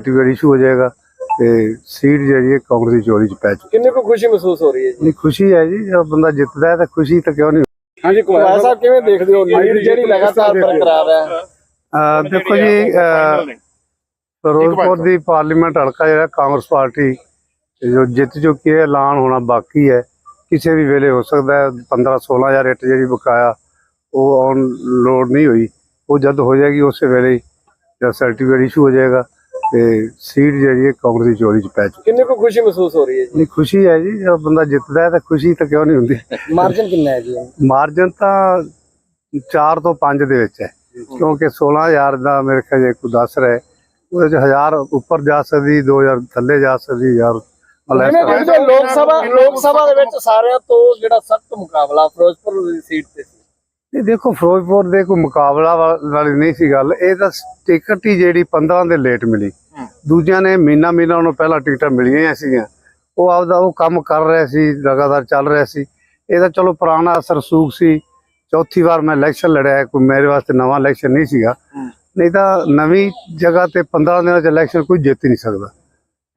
Certificate issue ਹੋ ਜਾਏਗਾ ਤੇ ਸੀਟ ਜਿਹੜੀ ਹੈ ਕਾਂਗਰਸ ਦੀ ਚੋਰੀ ਚ ਪੈ ਚੁੱਕੀ। ਕਿੰਨੇ ਕੁ ਖੁਸ਼ੀ ਮਹਿਸੂਸ ਹੋ ਰਹੀ ਹੈ ਜੀ? ਨਹੀਂ ਖੁਸ਼ੀ ਹੈ ਜੀ ਜਦੋਂ ਬੰਦਾ ਜਿੱਤਦਾ ਹੈ ਤਾਂ ਖੁਸ਼ੀ ਤਾਂ ਕਿਉਂ ਨਹੀਂ ਹਾਂਜੀ ਕੁਮਾਰ ਸਾਹਿਬ ਕਿਵੇਂ ਦੇਖਦੇ ਹੋ? ਲੀਡ ਜਿਹੜੀ ਲਗਾਤਾਰ ਬਰਕਰਾਰ ਹੈ? ਅਹ ਦੇਖੋ ਜੀ ਅਹ ਫਿਰੋਜ਼ਪੁਰ ਦੀ ਪਾਰਲੀਮੈਂਟ ਹਲਕਾ ਜਿਹੜਾ ਕਾਂਗਰਸ ਪਾਰਟੀ ਜੋ ਜਿੱਤ ਚੁੱਕੀ ਹੈ ਐਲਾਨ ਹੋਣਾ ਬਾਕੀ ਹੈ। ਕਿਸੇ ਵੀ ਵੇਲੇ ਹੋ ਸਕਦਾ ਹੈ 15 16000 ਰੇਟ ਜਿਹੜੀ ਬਕਾਇਆ ਉਹ ਆਨ ਲੋਡ ਨਹੀਂ ਹੋਈ। ਉਹ ਜਦ ਹੋ ਜਾਏਗੀ ਉਸੇ ਵੇਲੇ ਜਦ ਸਰਟੀਫਿਕੇਟ ਇਸ਼ੂ ਹੋ ਜਾਏਗਾ। ਤੇ ਸੀਟ ਜਿਹੜੀ ਹੈ ਕਾਂਗਰਸ ਦੀ ਚੋਰੀ ਚ ਪੈ ਚੁੱਕੀ। ਕਿੰਨੇ ਕੁ ਖੁਸ਼ੀ ਮਹਿਸੂਸ ਹੋ ਰਹੀ ਹੈ ਨਹੀਂ ਖੁਸ਼ੀ ਹੈ ਜੀ ਜਦੋਂ ਬੰਦਾ ਜਿੱਤਦਾ ਹੈ ਤਾਂ ਖੁਸ਼ੀ ਤਾਂ ਕਿਉਂ ਨਹੀਂ ਹੁੰਦੀ? ਜੀ ਮਾਰਜਨ ਕਿੰਨਾ ਹੈ ਜੀ? ਮਾਰਜਨ ਤਾਂ 4 ਤੋਂ 5 ਦੇ ਵਿੱਚ ਹੈ ਕਿਉਂਕਿ 16000 ਦਾ ਮੇਰੇ ਖਿਆਲ ਜੇ ਕੋਈ ਦੱਸ ਰਿਹਾ ਉਹਦੇ ਚ 1000 ਉੱਪਰ ਜਾ ਸਕਦੀ 2000 ਥੱਲੇ ਜਾ ਸਕਦੀ ਯਾਰ ਲੋਕ ਸਭਾ ਲੋਕ ਸਭਾ ਦੇ ਵਿੱਚ ਸਾਰਿਆਂ ਤੋਂ ਜਿਹੜਾ ਸਖਤ ਮੁਕਾਬਲਾ ਫਿਰੋਜ਼ਪੁਰ ਦੀ ਸੀਟ ਤੇ ਸੀ। ਦੇਖੋ ਫਿਰੋਜ਼ਪੁਰ ਦੇ ਕੋਈ ਮੁਕਾਬਲਾ ਵਾਲੀ ਨਹੀਂ ਸੀ ਗੱਲ ਇਹ ਤਾਂ ਟਿਕਟ ਹੀ ਜਿਹੜੀ 15 ਦੇ ਲੇਟ ਮਿਲੀ। ਦੂਜਿਆਂ ਨੇ ਮਹੀਨਾ ਮਹੀਨਾ ਉਹਨੂੰ ਪਹਿਲਾਂ ਟਿਕਟਾਂ ਮਿਲੀਆਂ ਸੀਗੀਆਂ। ਉਹ ਆਪਦਾ ਉਹ ਕੰਮ ਕਰ ਰਿਹਾ ਸੀ ਲਗਾਤਾਰ ਚੱਲ ਰਿਹਾ ਸੀ। ਇਹ ਤਾਂ ਚਲੋ ਪੁਰਾਣਾ ਅਸਰ ਸੂਖ ਸੀ। ਚੌਥੀ ਵਾਰ ਮੈਂ ਇਲੈਕਸ਼ਨ ਲੜਿਆ ਕੋਈ ਮੇਰੇ ਵਾਸਤੇ ਨਵਾਂ ਇਲੈਕਸ਼ਨ ਨਹੀਂ ਸੀਗਾ। ਨਹੀਂ ਤਾਂ ਨਵੀਂ ਜਗ੍ਹਾ ਤੇ 15 ਦਿਨਾਂ ਚ ਇਲੈਕਸ਼ਨ ਕੋਈ ਜਿੱਤ ਨਹੀਂ ਸਕਦਾ।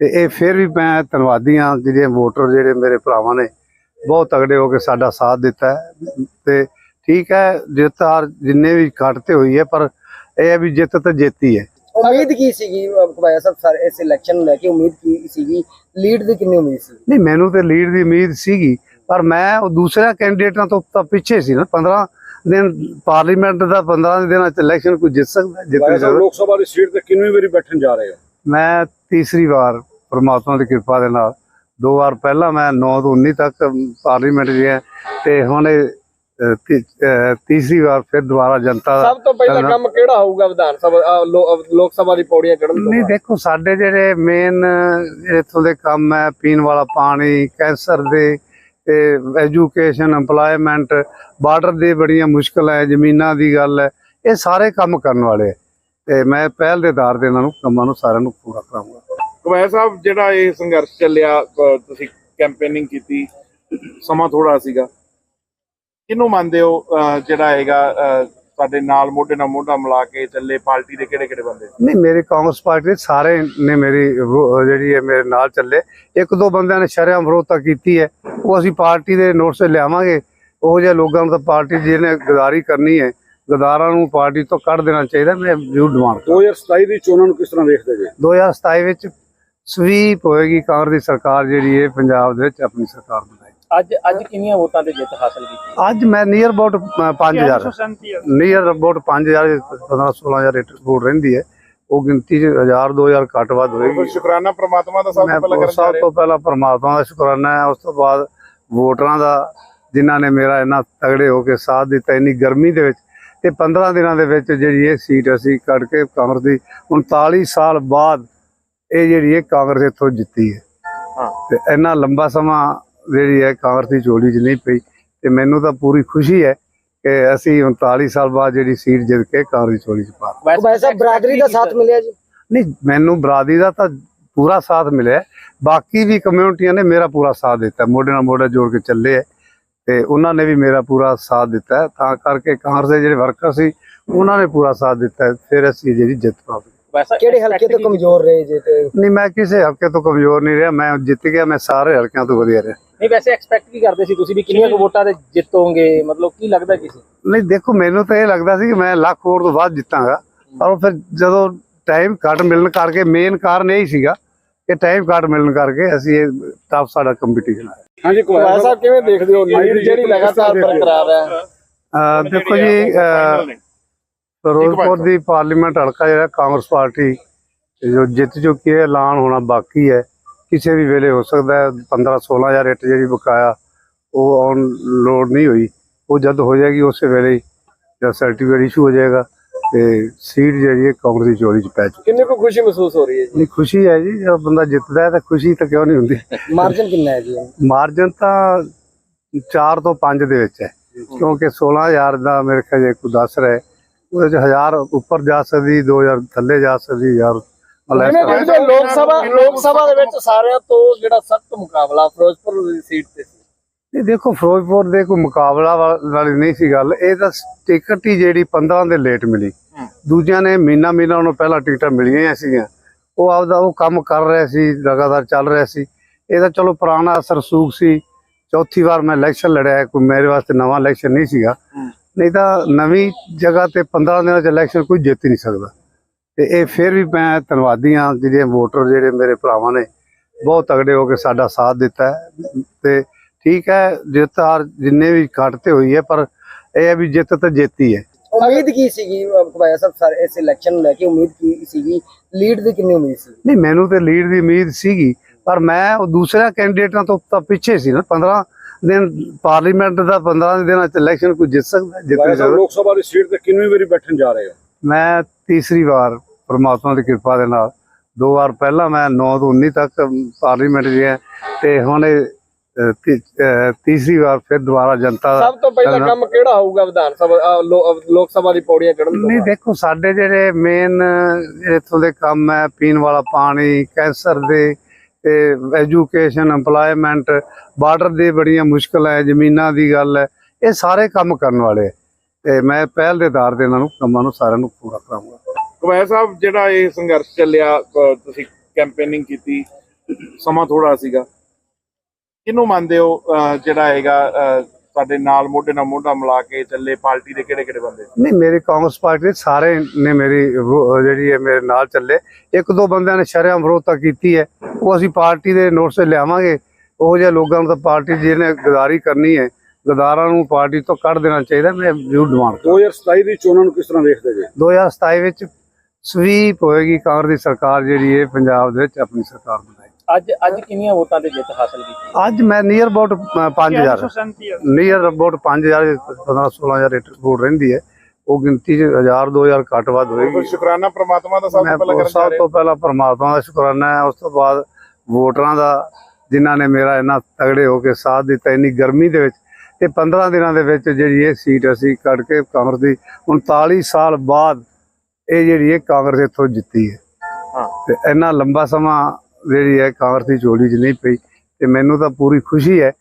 ਤੇ ਇਹ ਫਿਰ ਵੀ ਮੈਂ ਧੰਨਵਾਦੀ ਹਾਂ ਜਿਹੜੇ ਵੋਟਰ ਜਿਹੜੇ ਮੇਰੇ ਭਰਾਵਾਂ ਨੇ ਬਹੁਤ ਤਗੜੇ ਹੋ ਕੇ ਸਾਡਾ ਸਾਥ ਦਿੱਤਾ ਤੇ ਠੀਕ ਹੈ ਜਿੱਤ ਹਾਰ ਜਿੰਨੇ ਵੀ ਘੱਟ ਤੇ ਹੋਈ ਹੈ ਪਰ ਇਹ ਹੈ ਵੀ ਜਿੱਤ ਤਾਂ ਜਿੱਤੀ ਹੈ। ਉਮੀਦ ਕੀ ਸੀਗੀ ਕੁਬਾਇਆ ਸਾਹਿਬ ਸਰ ਇਸ ਇਲੈਕਸ਼ਨ ਲੈ ਕੇ ਉਮੀਦ ਕੀ ਸੀਗੀ? ਲੀਡ ਦੀ ਕਿੰਨੀ ਉਮੀਦ ਸੀ? ਨਹੀਂ ਮੈਨੂੰ ਤੇ ਲੀਡ ਦੀ ਉਮੀਦ ਸੀਗੀ ਪਰ ਮੈਂ ਉਹ ਦੂਸਰੇ ਕੈਂਡੀਡੇਟਾਂ ਤੋਂ ਤਾਂ ਪਿੱਛੇ ਸੀ ਨਾ। 15 ਦਿਨ ਪਾਰਲੀਮੈਂਟ ਦਾ 15 ਦਿਨਾਂ ਚ ਇਲੈਕਸ਼ਨ ਕੋਈ ਜਿੱਤ ਸਕਦਾ ਜਿੱਤ ਨਹੀਂ ਸਕਦਾ। ਲੋਕ ਸਭਾ ਦੀ ਸੀਟ ਤੇ ਕਿੰਨੀ ਵਾਰੀ ਬੈਠਣ ਜਾ ਰਹੇ ਹੋ? ਮੈਂ ਤੀਸਰੀ ਵਾਰ ਪ੍ਰਮਾਤਮਾ ਦੀ ਕਿਰਪਾ ਦੇ ਨਾਲ ਦੋ ਵਾਰ ਪਹਿਲਾਂ ਮੈਂ 9 ਤੋਂ 19 ਤੱਕ ਪਾਰਲੀਮੈਂਟ ਗਿਆ ਤੇ ਹੁਣ ਤੀਸਰੀ ਵਾਰ ਫਿਰ ਦੁਬਾਰਾ ਜਨਤਾ ਦਾ ਸਭ ਤੋਂ ਪਹਿਲਾ ਕੰਮ ਕਿਹੜਾ ਹੋਊਗਾ ਵਿਧਾਨ ਸਭਾ ਲੋਕ ਸਭਾ ਦੀ ਪੌੜੀਆਂ ਚੜ੍ਹਨ ਤੋਂ ਨਹੀਂ? ਦੇਖੋ ਸਾਡੇ ਜਿਹੜੇ ਮੇਨ ਇੱਥੋਂ ਦੇ ਕੰਮ ਹੈ ਪੀਣ ਵਾਲਾ ਪਾਣੀ ਕੈਂਸਰ ਦੇ ਤੇ ਐਜੂਕੇਸ਼ਨ EMPLOYMENT ਬਾਰਡਰ ਦੇ ਬੜੀਆਂ ਮੁਸ਼ਕਲਾਂ ਹੈ ਜ਼ਮੀਨਾਂ ਦੀ ਗੱਲ ਹੈ ਇਹ ਸਾਰੇ ਕੰਮ ਕਰਨ ਵਾਲੇ ਹੈ। ਤੇ ਮੈਂ ਪਹਿਲ ਦੇ ਆਧਾਰ ਤੇ ਇਹਨਾਂ ਨੂੰ ਕੰਮਾਂ ਨੂੰ ਸਾਰਿਆਂ ਨੂੰ ਪੂਰਾ ਕਰਾਂਗਾ। ਕਵੈਰ ਸਾਹਿਬ ਜਿਹੜਾ ਇਹ ਸੰਘਰਸ਼ ਚੱਲਿਆ ਤੁਸੀਂ ਕੈਂਪੇਨਿੰਗ ਕੀਤੀ ਸਮਾਂ ਥੋੜਾ ਸੀਗਾ। ਕਿਹਨੂੰ ਮੰਨਦੇ ਹੋ ਜਿਹੜਾ ਹੈਗਾ ਤੁਹਾਡੇ ਨਾਲ ਮੋਢੇ ਨਾਲ ਮੋਢਾ ਮਿਲਾ ਕੇ ਚੱਲੇ ਪਾਰਟੀ ਦੇ ਕਿਹੜੇ ਕਿਹੜੇ ਬੰਦੇ? ਨਹੀਂ ਮੇਰੀ ਕਾਂਗਰਸ ਪਾਰਟੀ ਦੇ ਸਾਰੇ ਨੇ ਮੇਰੀ ਜਿਹੜੀ ਹੈ ਮੇਰੇ ਨਾਲ ਚੱਲੇ। ਇੱਕ ਦੋ ਬੰਦਿਆਂ ਨੇ ਸ਼ਰਮ ਵਿਰੋਧਤਾ ਕੀਤੀ ਹੈ। ਉਹ ਅਸੀਂ ਪਾਰਟੀ ਦੇ ਨੋਟਿਸ ਤੇ ਲਿਆਵਾਂਗੇ। ਉਹ ਜਿਹੇ ਲੋਕਾਂ ਨੂੰ ਤਾਂ ਪਾਰਟੀ ਜਿਹਨੇ ਗਦਾਰੀ ਕਰਨੀ ਹੈ। ਗਦਾਰਾਂ ਨੂੰ ਪਾਰਟੀ ਤੋਂ ਕੱਢ ਦੇਣਾ ਚਾਹੀਦਾ। ਮੈਂ ਜ਼ਰੂਰ ਡਿਮਾਂਡ 2027 ਦੀ ਚੋਣਾਂ ਨੂੰ ਕਿਸ ਤਰ੍ਹਾਂ ਵੇਖਦੇ ਜੀ? 2027 ਵਿੱਚ ਸਵੀਪ ਹੋਏਗੀ ਕਾਂਗਰਸ ਦੀ ਸਰਕਾਰ ਜਿਹੜੀ ਹੈ ਪੰਜਾਬ ਦੇ ਵਿੱਚ ਆਪਣੀ ਸਰਕਾਰ ਅੱਜ ਅੱਜ ਕਿੰਨੀਆਂ ਵੋਟਾਂ ਤੇ ਜਿੱਤ ਹਾਸਲ ਕੀਤੀ ਅੱਜ ਮੈਂ near about 5000 near about 5000 15 16000 rate vote ਰਹਿੰਦੀ ਹੈ। ਉਹ ਗਿਣਤੀ 'ਚ 1000 2000 ਘੱਟ ਵੱਧ ਹੋਏਗੀ। ਸ਼ੁਕਰਾਨਾ ਪ੍ਰਮਾਤਮਾ ਦਾ ਸਭ ਤੋਂ ਪਹਿਲਾਂ ਕਰਨ ਸਭ ਤੋਂ ਪਹਿਲਾਂ ਪਰਮਾਤਮਾ ਦਾ ਸ਼ੁਕਰਾਨਾ ਹੈ। ਉਸ ਤੋਂ ਬਾਅਦ ਵੋਟਰਾਂ ਦਾ ਜਿਨ੍ਹਾਂ ਨੇ ਮੇਰਾ ਇੰਨਾ ਤਗੜੇ ਹੋ ਕੇ ਸਾਥ ਦਿੱਤਾ ਇੰਨੀ ਗਰਮੀ ਦੇ ਵਿੱਚ ਤੇ 15 ਦਿਨਾਂ ਦੇ ਵਿੱਚ ਜਿਹੜੀ ਇਹ ਸੀਟ ਅਸੀਂ ਕੱਢ ਕੇ ਕਾਂਗਰਸ ਦੀ 39 ਸਾਲ ਬਾਅਦ ਇਹ ਜਿਹੜੀ ਹੈ ਕਾਂਗਰਸ ਇੱਥੋਂ ਜਿੱਤੀ ਹੈ। ਹਾਂ। ਤੇ ਇੰਨਾ ਲੰਬਾ ਸਮਾਂ ਜਿਹੜੀ ਹੈ ਕਾਂਗਰਸ ਦੀ ਝੋਲੀ 'ਚ ਨਹੀਂ ਪਈ ਤੇ ਮੈਨੂੰ ਤਾਂ ਪੂਰੀ ਖੁਸ਼ੀ ਹੈ ਕਿ ਅਸੀਂ 39 ਸਾਲ ਬਾਅਦ ਜਿਹੜੀ ਸੀਟ ਜਿੱਤ ਕੇ ਕਾਂਗਰਸ ਦੀ ਝੋਲੀ 'ਚ ਪਾ ਕੁਬਾਇਆ ਸਾਹਿਬ ਬਰਾਦਰੀ ਦਾ ਸਾਥ ਮਿਲਿਆ ਜੀ ਨਹੀਂ ਮੈਨੂੰ ਬਰਾਦੀ ਦਾ ਤਾਂ ਪੂਰਾ ਸਾਥ ਮਿਲਿਆ। ਬਾਕੀ ਵੀ ਕਮਿਊਨਿਟੀਆਂ ਨੇ ਮੇਰਾ ਪੂਰਾ ਸਾਥ ਦਿੱਤਾ। ਮੋਢੇ ਨਾਲ ਮੋਢਾ ਜੋੜ ਕੇ ਚੱਲੇ ਹੈ ਤੇ ਉਹਨਾਂ ਨੇ ਵੀ ਮੇਰਾ ਪੂਰਾ ਸਾਥ ਦਿੱਤਾ। ਤਾਂ ਕਰਕੇ ਕਾਂਗਰਸ ਦੇ ਜਿਹੜੇ ਵਰਕਰ ਸੀ ਉਹਨਾਂ ਨੇ ਪੂਰਾ ਸਾਥ ਦਿੱਤਾ। ਫਿਰ ਅਸੀਂ ਜਿਹੜੀ ਜਿੱਤ ਪ੍ਰਾਪਤ ਕੀਤੀ। ਕਿਹੜੇ ਹਲਕੇ ਤੋਂ ਕਮਜ਼ੋਰ ਰਹੇ ਜੇ ਤੇ? ਨਹੀਂ ਮੈਂ ਕਿਸੇ ਹਲਕੇ ਤੋਂ ਕਮਜ਼ੋਰ ਨਹੀਂ ਰਿਹਾ ਮੈਂ ਜਿੱਤ ਗਿਆ ਮੈਂ ਸਾਰੇ ਹਲਕਿਆਂ ਤੋਂ ਵਧੀਆ ਰਿਹਾ। ਨਹੀਂ ਵੈਸੇ ਐਕਸਪੈਕਟ ਕੀ ਕਰਦੇ ਸੀ ਤੁਸੀਂ ਵੀ? ਕਿੰਨੀਆਂ ਕੁ ਵੋਟਾਂ ਤੇ ਜਿੱਤੋਗੇ? ਮਤਲਬ ਕੀ ਲੱਗਦਾ ਕੀ ਸੀ? ਨਹੀਂ ਦੇਖੋ ਮੈਨੂੰ ਤਾਂ ਇਹ ਲੱਗਦਾ ਸੀ ਕਿ ਮੈਂ ਲੱਖ ਵੋਟ ਤੋਂ ਬਾਅਦ ਜਿੱਤਾਂਗਾ। ਪਰ ਫਿਰ ਜਦੋਂ ਟਾਈਮ ਘੱਟ ਮਿਲਣ ਕਰਕੇ ਮੇਨ ਕਾਰਨ ਇਹ ਹੀ ਸੀਗਾ ਕਿ ਟਾਈਮ ਘੱਟ ਮਿਲਣ ਕਰਕੇ ਅਸੀਂ ਇਹ ਟਫ ਸਾਡਾ ਕੰਪੀਟੀਸ਼ਨ ਹੈ ਹਾਂਜੀ ਕੁਬਾਇਆ ਸਾਹਿਬ ਕਿਵੇਂ ਦੇਖਦੇ ਹੋ? ਜਿਹੜੀ ਲਗਾਤਾਰ ਬਰਕਰਾਰ ਹੈ। ਦੇਖੋ ਜੀ ਫਿਰੋਜ਼ਪੁਰ ਦੀ ਪਾਰਲੀਮੈਂਟ ਹਲਕਾ ਜਿਹੜਾ ਕਾਂਗਰਸ ਪਾਰਟੀ ਜੋ ਜਿੱਤ ਚੁੱਕੀ ਹੈ ਐਲਾਨ ਹੋਣਾ ਬਾਕੀ ਹੈ। ਕਿਸੇ ਵੀ ਵੇਲੇ ਹੋ ਸਕਦਾ ਹੈ 15 16000 ਰੇਟ ਜਿਹੜੀ ਬਕਾਇਆ ਉਹ ਆਨ ਲੋਡ ਨਹੀਂ ਹੋਈ। ਉਹ ਜਦ ਹੋ ਜਾਏਗੀ ਉਸੇ ਵੇਲੇ ਜਦ ਸਰਟੀਫਿਕੇਟ ਇਸ਼ੂ ਹੋ ਜਾਏਗਾ ਤੇ ਸੀਟ ਜਿਹੜੀ ਹੈ ਕਾਂਗਰਸ ਦੀ ਚੋਰੀ ਚ ਪੈ ਚੁੱਕੀ ਕਿੰਨੇ ਕੁ ਖੁਸ਼ੀ ਮਹਿਸੂਸ ਹੋ ਰਹੀ ਹੈ ਨਹੀਂ ਖੁਸ਼ੀ ਹੈ ਜੀ ਜਦੋਂ ਬੰਦਾ ਜਿੱਤਦਾ ਹੈ ਤਾਂ ਖੁਸ਼ੀ ਤਾਂ ਕਿਉਂ ਨਹੀਂ ਹੁੰਦੀ? ਜੀ ਮਾਰਜਨ ਕਿੰਨਾ ਹੈ ਜੀ? ਮਾਰਜਨ ਤਾਂ 4 ਤੋਂ 5 ਦੇ ਵਿੱਚ ਹੈ। ਕਿਉਂਕਿ 16000 ਦਾ ਮੇਰੇ ਖਿਆਲ ਜੇ ਕੋਈ ਦੱਸ ਰਿਹਾ ਹੈ, ਉਹਦੇ ਚ 1000 ਉੱਪਰ ਜਾ ਸਕਦੀ 2000 ਥੱਲੇ ਜਾ ਸਕਦੀ ਯਾਰ ਹੋ ਲੋਕ ਸਭਾ ਲੋਕ ਸਭਾ ਦੇ ਵਿੱਚ ਸਾਰਿਆਂ ਤੋਂ ਜਿਹੜਾ ਸਖਤ ਮੁਕਾਬਲਾ ਫਿਰੋਜ਼ਪੁਰ ਦੀ ਸੀਟ ਤੇ ਸੀ। ਇਹ ਦੇਖੋ ਫਿਰੋਜ਼ਪੁਰ ਦੇ ਕੋਈ ਮੁਕਾਬਲਾ ਵਾਲੀ ਨਹੀਂ ਸੀ ਗੱਲ। ਇਹ ਤਾਂ ਟਿਕਟ ਹੀ ਜਿਹੜੀ 15 ਦੇ ਲੇਟ ਮਿਲੀ। ਦੂਜਿਆਂ ਨੇ ਮਹੀਨਾ ਮਹੀਨਾ ਉਹਨੂੰ ਪਹਿਲਾਂ ਟਿਕਟਾਂ ਮਿਲੀਆਂ ਸੀਗੀਆਂ। ਉਹ ਆਪਦਾ ਉਹ ਕੰਮ ਕਰ ਰਿਹਾ ਸੀ ਲਗਾਤਾਰ ਚੱਲ ਰਿਹਾ ਸੀ। ਇਹਦਾ ਚਲੋ ਪੁਰਾਣਾ ਅਸਰ ਸੂਖ ਸੀ। ਚੌਥੀ ਵਾਰ ਮੈਂ ਇਲੈਕਸ਼ਨ ਲੜਿਆ ਕੋਈ ਮੇਰੇ ਵਾਸਤੇ ਨਵਾਂ ਇਲੈਕਸ਼ਨ ਨਹੀਂ ਸੀਗਾ। ਨਹੀਂ ਤਾਂ ਨਵੀਂ ਜਗ੍ਹਾ ਤੇ 15 ਦਿਨਾਂ ਚ ਇਲੈਕਸ਼ਨ ਕੋਈ ਜਿੱਤ ਨਹੀਂ ਸਕਦਾ। ਤੇ ਇਹ ਫਿਰ ਵੀ ਮੈਂ ਧੰਨਵਾਦੀ ਹਾਂ ਜਿਹੜੇ ਵੋਟਰ ਜਿਹੜੇ ਮੇਰੇ ਭਰਾਵਾਂ ਨੇ ਬਹੁਤ ਤਗੜੇ ਹੋ ਕੇ ਸਾਡਾ ਸਾਥ ਦਿੱਤਾ ਤੇ ਠੀਕ ਹੈ ਜਿੱਤ ਹਾਰ ਜਿੰਨੇ ਵੀ ਘੱਟ ਤੇ ਹੋਈ ਹੈ ਪਰ ਇਹ ਹੈ ਵੀ ਜਿੱਤ ਤਾਂ ਜਿੱਤੀ ਹੈ। ਉਮੀਦ ਕੀ ਸੀਗੀ ਖਵਾਇਆ ਸਾਹਿਬ ਸਰ ਇਸ ਇਲੈਕਸ਼ਨ ਲੈ ਕੇ ਉਮੀਦ ਕੀ ਸੀਗੀ? ਲੀਡ ਦੀ ਕਿੰਨੀ ਉਮੀਦ ਸੀ? ਨਹੀਂ ਮੈਨੂੰ ਤੇ ਲੀਡ ਦੀ ਉਮੀਦ ਸੀਗੀ ਪਰ ਮੈਂ ਉਹ ਦੂਸਰਿਆਂ ਕੈਂਡੀਡੇਟਾਂ ਤੋਂ ਤਾਂ ਪਿੱਛੇ ਸੀ ਨਾ 15 ਦਿਨ ਪਾਰਲੀਮੈਂਟ ਦਾ 15 ਦਿਨਾਂ ਚ ਇਲੈਕਸ਼ਨ ਕੋਈ ਜਿੱਤ ਸਕਦਾ ਜਿੱਤ ਸਕਦਾ ਲੋਕ ਸਭਾ ਦੀ ਸੀਟ ਤੇ ਕਿੰਨੀ ਵਾਰੀ ਬੈਠਣ ਜਾ ਰਹੇ ਹੋ ਮੈਂ ਤੀਸਰੀ ਵਾਰ ਪ੍ਰਮਾਤਮਾ ਦੀ ਕਿਰਪਾ ਦੇ ਨਾਲ ਦੋ ਵਾਰ ਪਹਿਲਾਂ ਮੈਂ 9 ਤੋਂ 19 ਤੱਕ ਪਾਰਲੀਮੈਂਟ ਗਿਆ ਤੇ ਹੁਣ ਤੀਸਰੀ ਵਾਰ ਫਿਰ ਦੁਬਾਰਾ ਜਨਤਾ ਸਭ ਤੋਂ ਪਹਿਲਾ। ਕੰਮ ਕਿਹੜਾ ਹੋਊਗਾ ਵਿਧਾਨ ਸਭਾ ਲੋਕ ਸਭਾ ਦੀ ਪੌੜੀਆਂ ਚੜ੍ਹਨ ਤੋਂ ਨਹੀਂ? ਦੇਖੋ ਸਾਡੇ ਜਿਹੜੇ ਮੇਨ ਇੱਥੋਂ ਦੇ ਕੰਮ ਹੈ ਪੀਣ ਵਾਲਾ ਪਾਣੀ ਕੈਂਸਰ ਦੇ ਤੇ ਐਜੂਕੇਸ਼ਨ EMPLOYMENT ਬਾਰਡਰ ਦੇ ਬੜੀਆਂ ਮੁਸ਼ਕਲਾਂ ਹੈ ਜ਼ਮੀਨਾਂ ਦੀ ਗੱਲ ਹੈ ਇਹ ਸਾਰੇ ਕੰਮ ਕਰਨ ਵਾਲੇ ਹੈ। ਤੇ ਮੈਂ ਪਹਿਲ ਦੇ ਆਧਾਰ ਤੇ ਇਹਨਾਂ ਨੂੰ ਕੰਮਾਂ ਨੂੰ ਸਾਰਿਆਂ ਨੂੰ ਪੂਰਾ ਕਰਾਂਗਾ ਕਵੈ ਸਾਹਿਬ, ਜਿਹੜਾ ਇਹ ਸੰਘਰਸ਼ ਚੱਲਿਆ ਤੁਸੀਂ ਕੈਂਪੇਨਿੰਗ ਕੀਤੀ, ਸਮਾਂ ਥੋੜਾ ਸੀਗਾ ਕਿਹਨੂੰ ਮੰਨਦੇ ਹੋ ਜਿਹੜਾ ਹੈਗਾ ਸਾਡੇ ਨਾਲ ਮੋਢੇ ਨਾਲ ਮੋਢਾ ਮਿਲਾ ਕੇ ਚੱਲੇ ਪਾਰਟੀ ਦੇ ਕਿਹੜੇ ਕਿਹੜੇ ਬੰਦੇ? ਨਹੀਂ ਮੇਰੀ ਕਾਂਗਰਸ ਪਾਰਟੀ ਦੇ ਸਾਰੇ ਨੇ ਮੇਰੀ ਜਿਹੜੀ ਹੈ ਮੇਰੇ ਨਾਲ ਚੱਲੇ। ਇੱਕ ਦੋ ਬੰਦਿਆਂ ਨੇ ਸ਼ਰਮ ਵਿਰੋਧਤਾ ਕੀਤੀ ਹੈ। ਉਹ ਅਸੀਂ ਪਾਰਟੀ ਦੇ ਨੋਟਿਸ ਤੇ ਲਿਆਵਾਂਗੇ। ਉਹ ਜਿਹੇ ਲੋਕਾਂ ਨੂੰ ਤਾਂ ਪਾਰਟੀ ਜਿਹਨੇ ਗਦਾਰੀ ਕਰਨੀ ਹੈ ਗਦਾਰਾਂ ਨੂੰ ਪਾਰਟੀ ਤੋਂ ਕੱਢ ਦੇਣਾ ਚਾਹੀਦਾ। ਮੈਂ ਜ਼ਰੂਰ ਡਿਮਾਂਡ 2027 ਦੀ ਚੋਣਾਂ ਨੂੰ ਕਿਸ ਤਰ੍ਹਾਂ ਵੇਖਦੇ ਜੀ? 2027 ਵਿੱਚ ਸਵੀਪ ਹੋਏਗੀ ਕਾਂਗਰਸ ਦੀ ਸਰਕਾਰ ਜਿਹੜੀ ਹੈ ਪੰਜਾਬ ਦੇ ਵਿੱਚ ਆਪਣੀ ਸਰਕਾਰ ਬਣਾਏਗੀ। ਅੱਜ ਅੱਜ ਕਿੰਨੀਆਂ ਵੋਟਾਂ ਤੇ ਜਿੱਤ ਹਾਸਲ ਕੀਤੀ? ਅੱਜ ਮੈਂ near about 5000 near about 5000 15 16000 rate vote ਰਹਿੰਦੀ ਹੈ। ਉਹ ਗਿਣਤੀ 'ਚ 1000 2000 ਘੱਟ ਵੱਧ ਹੋਏਗੀ। ਸ਼ੁਕਰਾਨਾ ਪ੍ਰਮਾਤਮਾ ਦਾ ਸਭ ਤੋਂ ਪਹਿਲਾਂ ਕਰਨ ਸਭ ਤੋਂ ਪਹਿਲਾਂ ਪਰਮਾਤਮਾ ਦਾ ਸ਼ੁਕਰਾਨਾ ਹੈ। ਉਸ ਤੋਂ ਬਾਅਦ ਵੋਟਰਾਂ ਦਾ ਜਿਨ੍ਹਾਂ ਨੇ ਮੇਰਾ ਇੰਨਾ ਤਗੜੇ ਹੋ ਕੇ ਸਾਥ ਦਿੱਤਾ ਇੰਨੀ ਗਰਮੀ ਦੇ ਵਿੱਚ ਤੇ 15 ਦਿਨਾਂ ਦੇ ਵਿੱਚ ਜਿਹੜੀ ਇਹ ਸੀਟ ਅਸੀਂ ਕੱਢ ਕੇ ਕਾਂਗਰਸ ਦੀ 39 ਸਾਲ ਬਾਅਦ ਇਹ ਜਿਹੜੀ ਹੈ ਕਾਂਗਰਸ ਇੱਥੋਂ ਜਿੱਤੀ ਹੈ। ਹਾਂ। ਤੇ ਇੰਨਾ ਲੰਬਾ ਸਮਾਂ ਜਿਹੜੀ ਹੈ ਕਾਂਗਰਸ ਦੀ ਝੋਲੀ 'ਚ ਨਹੀਂ ਪਈ ਤੇ ਮੈਨੂੰ ਤਾਂ ਪੂਰੀ ਖੁਸ਼ੀ ਹੈ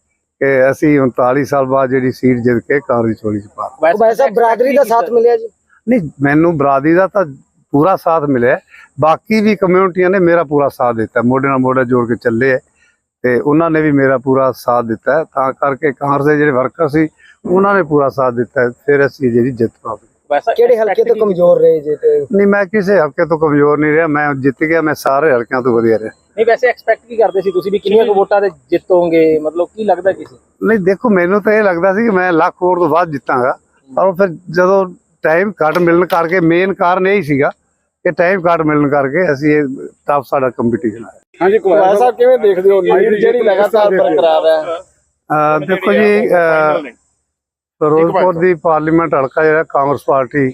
ਕਿ ਅਸੀਂ 39 ਸਾਲ ਬਾਅਦ ਜਿਹੜੀ ਸੀਟ ਜਿੱਤ ਕੇ ਕਾਂਗਰਸ ਦੀ ਝੋਲੀ 'ਚ ਪਾ ਵੈਸੇ ਵੈਸੇ ਬਰਾਦਰੀ ਦਾ ਸਾਥ ਮਿਲਿਆ ਜੀ। ਨਹੀਂ ਮੈਨੂੰ ਬਰਾਦਰੀ ਦਾ ਤਾਂ ਪੂਰਾ ਸਾਥ ਮਿਲਿਆ। ਬਾਕੀ ਵੀ ਕਮਿਊਨਿਟੀਆਂ ਨੇ ਮੇਰਾ ਪੂਰਾ ਸਾਥ ਦਿੱਤਾ। ਮੋਢੇ ਨਾਲ ਮੋਢਾ ਜੋੜ ਕੇ ਚੱਲੇ ਹੈ ਤੇ ਉਹਨਾਂ ਨੇ ਵੀ ਮੇਰਾ ਪੂਰਾ ਸਾਥ ਦਿੱਤਾ। ਤਾਂ ਕਰਕੇ ਕਾਂਗਰਸ ਦੇ ਜਿਹੜੇ ਵਰਕਰ ਸੀ ਉਹਨਾਂ ਨੇ ਪੂਰਾ ਸਾਥ ਦਿੱਤਾ। ਫਿਰ ਅਸੀਂ ਜਿਹੜੀ ਜਿੱਤ। ਵੈਸੇ ਕਿਹੜੇ ਹਲਕੇ ਤੋਂ ਕਮਜ਼ੋਰ ਰਹੇ ਜੇ ਤੇ? ਨਹੀਂ ਮੈਂ ਕਿਸੇ ਹਲਕੇ ਤੋਂ ਕਮਜ਼ੋਰ ਨਹੀਂ ਰਿਹਾ। ਮੈਂ ਜਿੱਤ ਗਿਆ ਮੈਂ ਸਾਰੇ ਹਲਕਿਆਂ ਤੋਂ ਵਧੀਆ ਰਿਹਾ। ਨਹੀਂ ਵੈਸੇ ਐਕਸਪੈਕਟ ਕੀ ਕਰਦੇ ਸੀ ਤੁਸੀਂ ਵੀ ਕਿੰਨੀਆਂ ਕੁ ਵੋਟਾਂ ਤੇ ਜਿੱਤੋਗੇ? ਮਤਲਬ ਕੀ ਲੱਗਦਾ ਕੀ ਸੀ? ਨਹੀਂ ਦੇਖੋ ਮੈਨੂੰ ਤਾਂ ਇਹ ਲੱਗਦਾ ਸੀ ਕਿ ਮੈਂ ਲੱਖ ਵੋਟ ਤੋਂ ਬਾਅਦ ਜਿੱਤਾਂਗਾ। ਪਰ ਫਿਰ ਜਦੋਂ ਟਾਈਮ ਘੱਟ ਮਿਲਣ ਕਰਕੇ ਮੇਨ ਕਾਰਨ ਇਹ ਹੀ ਸੀਗਾ ਕਿ ਟਾਈਮ ਘੱਟ ਮਿਲਣ ਕਰਕੇ ਅਸੀਂ ਇਹ ਟਫ ਸਾਡਾ ਕੰਪੀਟੀਸ਼ਨ ਹੈ ਹਾਂਜੀ ਖਵਾਇਆ ਸਾਹਿਬ ਕਿਵੇਂ ਦੇਖਦੇ ਹੋ? ਲੀਡ ਜਿਹੜੀ ਲਗਾਤਾਰ ਬਰਕਰਾਰ ਹੈ? ਦੇਖੋ ਜੀ ਫਿਰੋਜ਼ਪੁਰ ਦੀ ਪਾਰਲੀਮੈਂਟ ਹਲਕਾ ਜਿਹੜਾ ਕਾਂਗਰਸ ਪਾਰਟੀ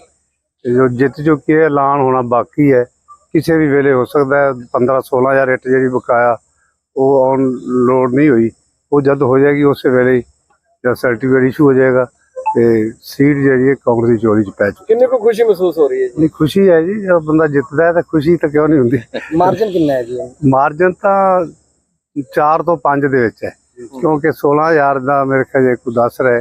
ਜੋ ਜਿੱਤ ਚੁੱਕੀ ਹੈ ਐਲਾਨ ਹੋਣਾ ਬਾਕੀ ਹੈ। ਕਿਸੇ ਵੀ ਵੇਲੇ ਹੋ ਸਕਦਾ ਹੈ 15 16000 ਰੇਟ ਜਿਹੜੀ ਬਕਾਇਆ ਉਹ ਆਨ ਲੋਡ ਨਹੀਂ ਹੋਈ। ਉਹ ਜਦ ਹੋ ਜਾਏਗੀ ਉਸੇ ਵੇਲੇ ਜਦ ਸਰਟੀਫਿਕੇਟ ਇਸ਼ੂ ਹੋ ਜਾਏਗਾ ਤੇ ਸੀਟ ਜਿਹੜੀ ਹੈ ਕਾਂਗਰਸ ਦੀ ਚੋਰੀ ਚ ਪੈ ਚੁੱਕੀ ਕਿੰਨੀ ਕੁ ਖੁਸ਼ੀ ਮਹਿਸੂਸ ਹੋ ਰਹੀ ਹੈ ਜੀ? ਨਹੀਂ ਖੁਸ਼ੀ ਹੈ ਜੀ ਜਦੋਂ ਬੰਦਾ ਜਿੱਤਦਾ ਹੈ ਤਾਂ ਖੁਸ਼ੀ ਤਾਂ ਕਿਉਂ ਨਹੀਂ ਹੁੰਦੀ? ਮਾਰਜਨ ਕਿੰਨਾ ਹੈ ਜੀ? ਮਾਰਜਨ ਤਾਂ 4 ਤੋਂ 5 ਦੇ ਵਿੱਚ ਹੈ ਕਿਉਂਕਿ 16000 ਦਾ ਮੇਰੇ ਖਿਆਲ ਜੇ ਕੋਈ ਦੱਸ ਰਿਹਾ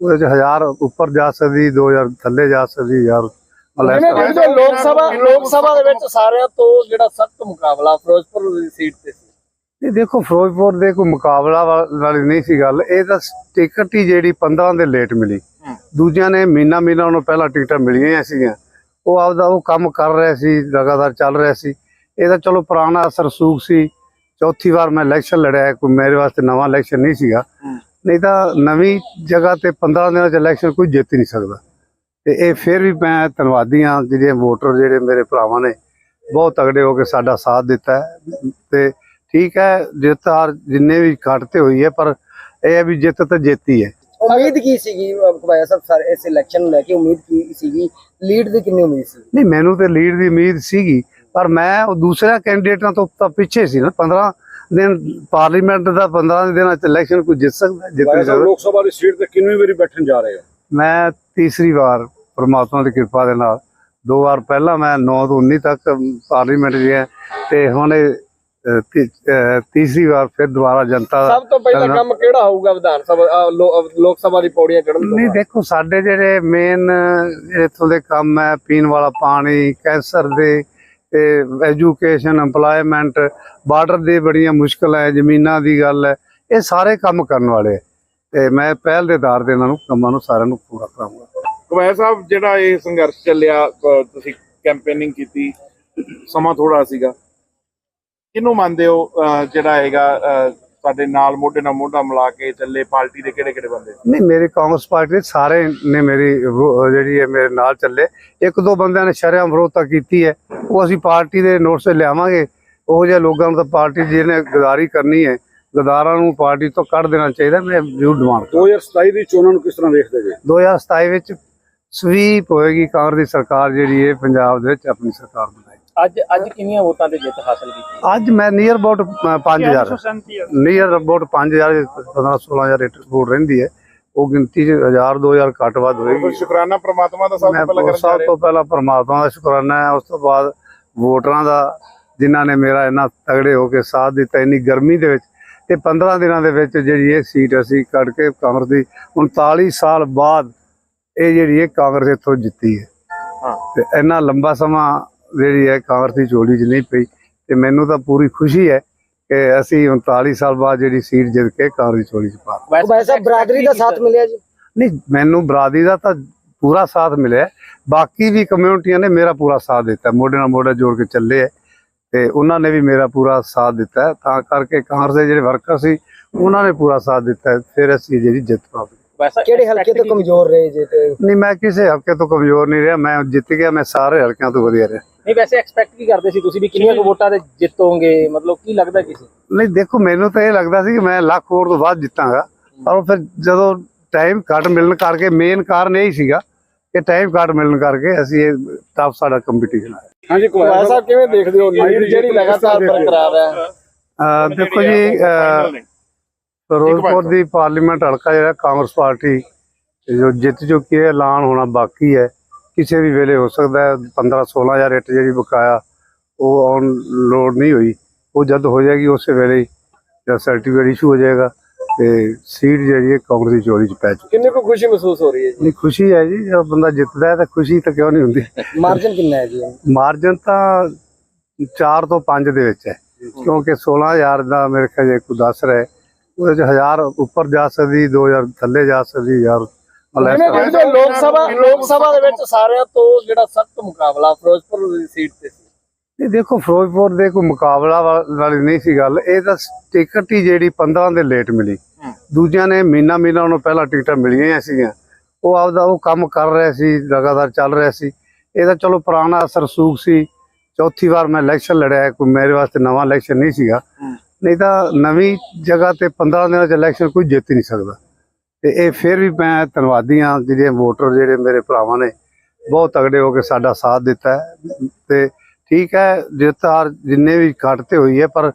ਉਹਦੇ ਚ 1000 ਉੱਪਰ ਜਾ ਸਕਦੀ 2000 ਥੱਲੇ ਜਾ ਸਕਦੀ 1000 ਮਤਲਬ ਇਸ ਜਿਵੇਂ ਹੋ, ਲੋਕ ਸਭਾ ਲੋਕ ਸਭਾ ਦੇ ਵਿੱਚ ਸਾਰਿਆਂ ਤੋਂ ਜਿਹੜਾ ਸਖਤ ਮੁਕਾਬਲਾ ਫਿਰੋਜ਼ਪੁਰ ਦੀ ਸੀਟ ਤੇ ਸੀ। ਇਹ ਦੇਖੋ ਫਿਰੋਜ਼ਪੁਰ ਦੇ ਕੋਈ ਮੁਕਾਬਲਾ ਵਾਲੀ ਨਹੀਂ ਸੀ ਗੱਲ। ਇਹ ਤਾਂ ਟਿਕਟ ਹੀ ਜਿਹੜੀ 15 ਦੇ ਲੇਟ ਮਿਲੀ। ਦੂਜਿਆਂ ਨੇ ਮਹੀਨਾ ਮਹੀਨਾ ਉਹਨੂੰ ਪਹਿਲਾਂ ਟਿਕਟਾਂ ਮਿਲੀਆਂ ਹੀ ਸੀਗੀਆਂ। ਉਹ ਆਪਦਾ ਉਹ ਕੰਮ ਕਰ ਰਿਹਾ ਸੀ ਲਗਾਤਾਰ ਚੱਲ ਰਿਹਾ ਸੀ। ਇਹ ਤਾਂ ਚਲੋ ਪੁਰਾਣਾ ਅਸਰ ਸੂਖ ਸੀ। ਚੌਥੀ ਵਾਰ ਮੈਂ ਇਲੈਕਸ਼ਨ ਲੜਿਆ ਕੋਈ ਮੇਰੇ ਵਾਸਤੇ ਨਵਾਂ ਇਲੈਕਸ਼ਨ ਨਹੀਂ ਸੀਗਾ। ਨਹੀਂ ਤਾਂ ਨਵੀਂ ਜਗ੍ਹਾ ਤੇ 15 ਦਿਨਾਂ ਚ ਇਲੈਕਸ਼ਨ ਕੋਈ ਜਿੱਤ ਨਹੀਂ ਸਕਦਾ। ਤੇ ਇਹ ਫਿਰ ਵੀ ਮੈਂ ਧੰਨਵਾਦੀ ਹਾਂ ਜਿਹੜੇ ਵੋਟਰ ਜਿਹੜੇ ਮੇਰੇ ਭਰਾਵਾਂ ਨੇ ਬਹੁਤ ਤਗੜੇ ਹੋ ਕੇ ਸਾਡਾ ਸਾਥ ਦਿੱਤਾ ਤੇ ਠੀਕ ਹੈ ਜਿੱਤ ਹਾਰ ਜਿੰਨੇ ਵੀ ਘੱਟ ਤੇ ਹੋਈ ਹੈ ਪਰ ਇਹ ਹੈ ਵੀ ਜਿੱਤ ਤਾਂ ਜਿੱਤੀ ਹੈ। ਉਮੀਦ ਕੀ ਸੀਗੀ ਖਵਾਇਆ ਸਾਹਿਬ ਸਰ ਇਸ ਇਲੈਕਸ਼ਨ ਨੂੰ ਲੈ ਕੇ ਉਮੀਦ ਕੀ ਸੀਗੀ? ਲੀਡ ਦੀ ਕਿੰਨੀ ਉਮੀਦ ਸੀ? ਨਹੀਂ ਮੈਨੂੰ ਤੇ ਲੀਡ ਦੀ ਉਮੀਦ ਸੀਗੀ ਪਰ ਮੈਂ ਉਹ ਦੂਸਰਿਆਂ ਕੈਂਡੀਡੇਟਾਂ ਤੋਂ ਤਾਂ ਪਿੱਛੇ ਸੀ ਨਾ। 15 ਦਿਨ ਪਾਰਲੀਮੈਂਟ ਦਾ 15 ਦਿਨਾਂ ਚ ਇਲੈਕਸ਼ਨ ਕੋਈ ਜਿੱਤ ਸਕਦਾ ਜਿੱਤ ਨਹੀਂ ਸਕਦਾ। ਲੋਕ ਸਭਾ ਦੀ ਸੀਟ ਤੇ ਕਿੰਨੀ ਵਾਰੀ ਬੈਠਣ ਜਾ ਰਹੇ ਹੋ? ਮੈਂ ਤੀਸਰੀ ਵਾਰ ਪ੍ਰਮਾਤਮਾ ਦੀ ਕਿਰਪਾ ਦੇ ਨਾਲ ਦੋ ਵਾਰ ਪਹਿਲਾਂ ਮੈਂ 9 ਤੋਂ 19 ਤੱਕ ਪਾਰਲੀਮੈਂਟ ਗਿਆ ਤੇ ਹੁਣ ਤੀਸਰੀ ਵਾਰ ਫਿਰ ਦੁਬਾਰਾ ਜਨਤਾ ਦਾ ਸਭ ਤੋਂ ਪਹਿਲਾ। ਕੰਮ ਕਿਹੜਾ ਹੋਊਗਾ ਵਿਧਾਨ ਸਭਾ ਲੋਕ ਸਭਾ ਦੀ ਪੌੜੀਆਂ ਚੜ੍ਹਨ ਨਹੀਂ? ਦੇਖੋ ਸਾਡੇ ਜਿਹੜੇ ਮੇਨ ਇੱਥੋਂ ਦੇ ਕੰਮ ਹੈ ਪੀਣ ਵਾਲਾ ਪਾਣੀ ਕੈਂਸਰ ਦੇ ਤੇ ਐਜੂਕੇਸ਼ਨ EMPLOYMENT ਬਾਰਡਰ ਦੀ ਬੜੀਆਂ ਮੁਸ਼ਕਲਾਂ ਹੈ ਜ਼ਮੀਨਾਂ ਦੀ ਗੱਲ ਹੈ ਇਹ ਸਾਰੇ ਕੰਮ ਕਰਨ ਵਾਲੇ ਤੇ ਮੈਂ ਪਹਿਲ ਦੇ ਆਧਾਰ ਤੇ ਇਹਨਾਂ ਨੂੰ ਕੰਮਾਂ ਨੂੰ ਸਾਰਿਆਂ ਨੂੰ ਪੂਰਾ ਕਰਾਂਗਾ ਕਵੈਰ ਸਾਹਿਬ ਜਿਹੜਾ ਇਹ ਸੰਘਰਸ਼ ਚੱਲਿਆ ਤੁਸੀਂ ਕੈਂਪੇਨਿੰਗ ਕੀਤੀ ਸਮਾਂ ਥੋੜਾ ਸੀਗਾ। ਕਿਹਨੂੰ ਮੰਨਦੇ ਹੋ ਜਿਹੜਾ ਹੈਗਾ ਸਾਡੇ ਨਾਲ ਮੋਢੇ ਨਾਲ ਮੋਢਾ ਮਿਲਾ ਕੇ ਚੱਲੇ ਪਾਰਟੀ ਦੇ ਕਿਹੜੇ ਕਿਹੜੇ ਬੰਦੇ? ਨਹੀਂ ਮੇਰੀ ਕਾਂਗਰਸ ਪਾਰਟੀ ਦੇ ਸਾਰੇ ਨੇ ਮੇਰੀ ਜਿਹੜੀ ਹੈ ਮੇਰੇ ਨਾਲ ਚੱਲੇ। ਇੱਕ ਦੋ ਬੰਦਿਆਂ ਨੇ ਸ਼ਰਮ ਵਿਰੋਧਤਾ ਕੀਤੀ ਹੈ। ਉਹ ਅਸੀਂ ਪਾਰਟੀ ਦੇ ਨੋਟਿਸ ਤੇ ਲਿਆਵਾਂਗੇ। ਉਹ ਜਿਹੇ ਲੋਕਾਂ ਨੂੰ ਤਾਂ ਪਾਰਟੀ ਜਿਹਨੇ ਗਦਾਰੀ ਕਰਨੀ ਹੈ ਗਦਾਰਾਂ ਨੂੰ ਪਾਰਟੀ ਤੋਂ ਕੱਢ ਦੇਣਾ ਚਾਹੀਦਾ। ਮੈਂ ਜ਼ਰੂਰ ਡਿਮਾਂਡ 2027 ਦੀ ਚੋਣਾਂ ਨੂੰ ਕਿਸ ਤਰ੍ਹਾਂ ਵੇਖਦੇ ਜੀ? 2027 ਵਿੱਚ ਸਵੀਪ ਹੋਏਗੀ ਕਾਂਗਰਸ ਦੀ ਸਰਕਾਰ ਜਿਹੜੀ ਹੈ ਪੰਜਾਬ ਦੇ ਵਿੱਚ ਆਪਣੀ ਸਰਕਾਰ ਬਣਾਏਗੀ ਅੱਜ ਅੱਜ ਕਿੰਨੀਆਂ ਵੋਟਾਂ ਤੇ ਜਿੱਤ ਹਾਸਲ ਕੀਤੀ? ਅੱਜ ਮੈਂ near about 5000 near about 5000 15 16000 rate vote ਰਹਿੰਦੀ ਹੈ। ਉਹ ਗਿਣਤੀ 'ਚ 1000 2000 ਘੱਟ ਵੱਧ ਹੋਏਗੀ। ਸ਼ੁਕਰਾਨਾ ਪ੍ਰਮਾਤਮਾ ਦਾ ਸਭ ਤੋਂ ਪਹਿਲਾਂ ਕਰਨ ਸਭ ਤੋਂ ਪਹਿਲਾਂ ਪਰਮਾਤਮਾ ਦਾ ਸ਼ੁਕਰਾਨਾ ਹੈ। ਉਸ ਤੋਂ ਬਾਅਦ ਵੋਟਰਾਂ ਦਾ ਜਿਨ੍ਹਾਂ ਨੇ ਮੇਰਾ ਇੰਨਾ ਤਗੜੇ ਹੋ ਕੇ ਸਾਥ ਦਿੱਤਾ ਇੰਨੀ ਗਰਮੀ ਦੇ ਵਿੱਚ ਤੇ 15 ਦਿਨਾਂ ਦੇ ਵਿੱਚ ਜਿਹੜੀ ਇਹ ਸੀਟ ਅਸੀਂ ਕੱਢ ਕੇ ਕਾਂਗਰਸ ਦੀ 39 ਸਾਲ ਬਾਅਦ ਇਹ ਜਿਹੜੀ ਹੈ ਕਾਂਗਰਸ ਇੱਥੋਂ ਜਿੱਤੀ ਹੈ ਹਾਂ। ਤੇ ਇੰਨਾ ਲੰਬਾ ਸਮਾਂ ਜਿਹੜੀ ਹੈ ਕਾਂਗਰਸ ਦੀ ਝੋਲੀ 'ਚ ਨਹੀਂ ਪਈ ਤੇ ਮੈਨੂੰ ਤਾਂ ਪੂਰੀ ਖੁਸ਼ੀ ਹੈ ਕਿ ਅਸੀਂ 39 ਸਾਲ ਬਾਅਦ ਜਿਹੜੀ ਸੀਟ ਜਿੱਤ ਕੇ ਕਾਂਗਰਸ ਦੀ ਝੋਲੀ 'ਚ ਪਾ ਉਹ ਭਾਈ ਸਾਹਿਬ ਬਰਾਦਰੀ ਦਾ ਸਾਥ ਮਿਲਿਆ ਜੀ ਨਹੀਂ ਮੈਨੂੰ ਬਰਾਦਰੀ ਦਾ ਤਾਂ ਪੂਰਾ ਸਾਥ ਮਿਲਿਆ ਬਾਕੀ ਵੀ ਕਮਿਊਨਿਟੀਆਂ ਨੇ ਮੇਰਾ ਪੂਰਾ ਸਾਥ ਦਿੱਤਾ ਮੋਢੇ ਨਾਲ ਮੋਢਾ ਜੋੜ ਕੇ ਚੱਲੇ ਹੈ ਤੇ ਉਹਨਾਂ ਨੇ ਵੀ ਮੇਰਾ ਪੂਰਾ ਸਾਥ ਦਿੱਤਾ। ਤਾਂ ਕਰਕੇ ਕਾਂਗਰਸ ਦੇ ਜਿਹੜੇ ਵਰਕਰ ਸੀ ਉਹਨਾਂ ਨੇ ਪੂਰਾ ਸਾਥ ਦਿੱਤਾ। ਫਿਰ ਅਸੀਂ ਜਿਹੜੀ ਜਿੱਤ ਪ੍ਰਾਪਤ। ਵੈਸਾ ਕਿਹੜੇ ਹਲਕੇ ਤੋਂ ਕਮਜ਼ੋਰ ਰਹੇ ਜੇ ਤੇ? ਨਹੀਂ ਮੈਂ ਕਿਸੇ ਹਲਕੇ ਤੋਂ ਕਮਜ਼ੋਰ ਨਹੀਂ ਰਿਹਾ ਮੈਂ ਜਿੱਤ ਗਿਆ ਮੈਂ ਸਾਰੇ ਹਲਕਿਆਂ ਤੋਂ ਵਧੀਆ ਰਿਹਾ। ਨਹੀਂ ਵੈਸੇ ਐਕਸਪੈਕਟ ਕੀ ਕਰਦੇ ਸੀ ਤੁਸੀਂ ਵੀ ਕਿੰਨੀਆਂ ਕੁ ਵੋਟਾਂ ਤੇ ਜਿੱਤੋਗੇ? ਮਤਲਬ ਕੀ ਲੱਗਦਾ ਕੀ ਸੀ? ਨਹੀਂ ਦੇਖੋ ਮੈਨੂੰ ਤਾਂ ਇਹ ਲੱਗਦਾ ਸੀ ਕਿ ਮੈਂ ਲੱਖ ਵੋਟ ਤੋਂ ਬਾਅਦ ਜਿੱਤਾਂਗਾ ਪਰ ਫਿਰ ਜਦੋਂ ਟਾਈਮ ਘੱਟ ਮਿਲਣ ਕਰਕੇ ਮੇਨ ਕਾਰਨ ਇਹ ਹੀ ਸੀਗਾ ਕਿ ਟਾਈਮ ਘੱਟ ਮਿਲਣ ਕਰਕੇ ਅਸੀਂ ਇਹ ਟਫ ਸਾਡਾ ਕੰਪੀਟੀਸ਼ਨ ਹੈ ਹਾਂਜੀ ਕੁਮਾਰ ਸਾਹਿਬ। ਕਿਵੇਂ ਦੇਖਦੇ ਹੋ? ਲੀਡ ਜਿਹੜੀ ਲਗਾਤਾਰ ਬਰਕਰਾਰ ਹੈ। ਦੇਖੋ ਜੀ ਫਿਰੋਜ਼ਪੁਰ ਦੀ ਪਾਰਲੀਮੈਂਟ ਹਲਕਾ ਜਿਹੜਾ ਕਾਂਗਰਸ ਪਾਰਟੀ ਜੋ ਜਿੱਤ ਚੁੱਕੀ ਹੈ ਐਲਾਨ ਹੋਣਾ ਬਾਕੀ ਹੈ। ਕਿਸੇ ਵੀ ਵੇਲੇ ਹੋ ਸਕਦਾ ਹੈ 15 16000 ਰੇਟ ਜਿਹੜੀ ਬਕਾਇਆ ਉਹ ਆਨ ਲੋਡ ਨਹੀਂ ਹੋਈ। ਉਹ ਜਦ ਹੋ ਜਾਏਗੀ ਉਸੇ ਵੇਲੇ ਹੀ ਜਦ ਸਰਟੀਫਿਕੇਟ ਇਸ਼ੂ ਹੋ ਜਾਏਗਾ ਤੇ ਸੀਟ ਜਿਹੜੀ ਹੈ ਕਾਂਗਰਸ ਦੀ ਚੋਰੀ ਚ ਪੈ ਚੁੱਕੀ ਕਿੰਨੀ ਕੁ ਖੁਸ਼ੀ ਮਹਿਸੂਸ ਹੋ ਰਹੀ ਹੈ ਜੀ? ਨਹੀਂ ਖੁਸ਼ੀ ਹੈ ਜੀ ਜਦੋਂ ਬੰਦਾ ਜਿੱਤਦਾ ਹੈ ਤਾਂ ਖੁਸ਼ੀ ਤਾਂ ਕਿਉਂ ਨਹੀਂ ਹੁੰਦੀ? ਮਾਰਜਨ ਕਿੰਨਾ ਹੈ ਜੀ? ਮਾਰਜਨ ਤਾਂ 4 ਤੋਂ 5 ਦੇ ਵਿੱਚ ਹੈ। ਕਿਉਂਕਿ 16000 ਦਾ ਮੇਰੇ ਖਿਆਲ ਜੇ ਕੋਈ ਦੱਸ ਰਿਹਾ ਹੈ, ਉਹਦੇ ਚ 1000 ਉੱਪਰ ਜਾ ਸਕਦੀ 2000 ਥੱਲੇ ਜਾ ਸਕਦੀ ਯਾਰ ਲੋਕ ਸਭਾ ਲੋਕ ਸਭਾ ਦੇ ਵਿੱਚ ਸਾਰਿਆਂ ਤੋਂ ਜਿਹੜਾ ਸਖਤ ਮੁਕਾਬਲਾ ਫਿਰੋਜ਼ਪੁਰ ਦੀ ਸੀਟ ਤੇ ਸੀ। ਨਹੀਂ ਦੇਖੋ ਫਿਰੋਜ਼ਪੁਰ ਦੇ ਕੋਈ ਮੁਕਾਬਲਾ ਵਾਲੀ ਨਹੀਂ ਸੀ ਗੱਲ। ਇਹ ਤਾਂ ਟਿਕਟ ਹੀ ਜਿਹੜੀ 15 ਦੇ ਲੇਟ ਮਿਲੀ। ਦੂਜਿਆਂ ਨੇ ਮਹੀਨਾ ਮਹੀਨਾ ਉਹਨੂੰ ਪਹਿਲਾਂ ਟਿਕਟਾਂ ਮਿਲੀਆਂ ਹੀ ਸੀਗੀਆਂ। ਉਹ ਆਪਦਾ ਉਹ ਕੰਮ ਕਰ ਰਹੇ ਸੀ ਲਗਾਤਾਰ ਚੱਲ ਰਿਹਾ ਸੀ। ਇਹ ਤਾਂ ਚਲੋ ਪੁਰਾਣਾ ਅਸਰ ਸੂਖ ਸੀ। ਚੌਥੀ ਵਾਰ ਮੈਂ ਇਲੈਕਸ਼ਨ ਲੜਿਆ ਕੋਈ ਮੇਰੇ ਵਾਸਤੇ ਨਵਾਂ ਇਲੈਕਸ਼ਨ ਨਹੀਂ ਸੀਗਾ। ਨਹੀਂ ਤਾਂ ਨਵੀਂ ਜਗ੍ਹਾ ਤੇ 15 ਦਿਨਾਂ ਚ ਇਲੈਕਸ਼ਨ ਕੋਈ ਜਿੱਤ ਨਹੀਂ ਸਕਦਾ। ਤੇ ਇਹ ਫਿਰ ਵੀ ਮੈਂ ਧੰਨਵਾਦੀ ਹਾਂ ਜਿਹੜੇ ਵੋਟਰ ਜਿਹੜੇ ਮੇਰੇ ਭਰਾਵਾਂ ਨੇ ਬਹੁਤ ਤਗੜੇ ਹੋ ਕੇ ਸਾਡਾ ਸਾਥ ਦਿੱਤਾ ਤੇ ਠੀਕ ਹੈ ਜਿੱਤ ਹਾਰ ਜਿੰਨੇ ਵੀ ਘੱਟ ਤੇ ਹੋਈ ਹੈ ਪਰ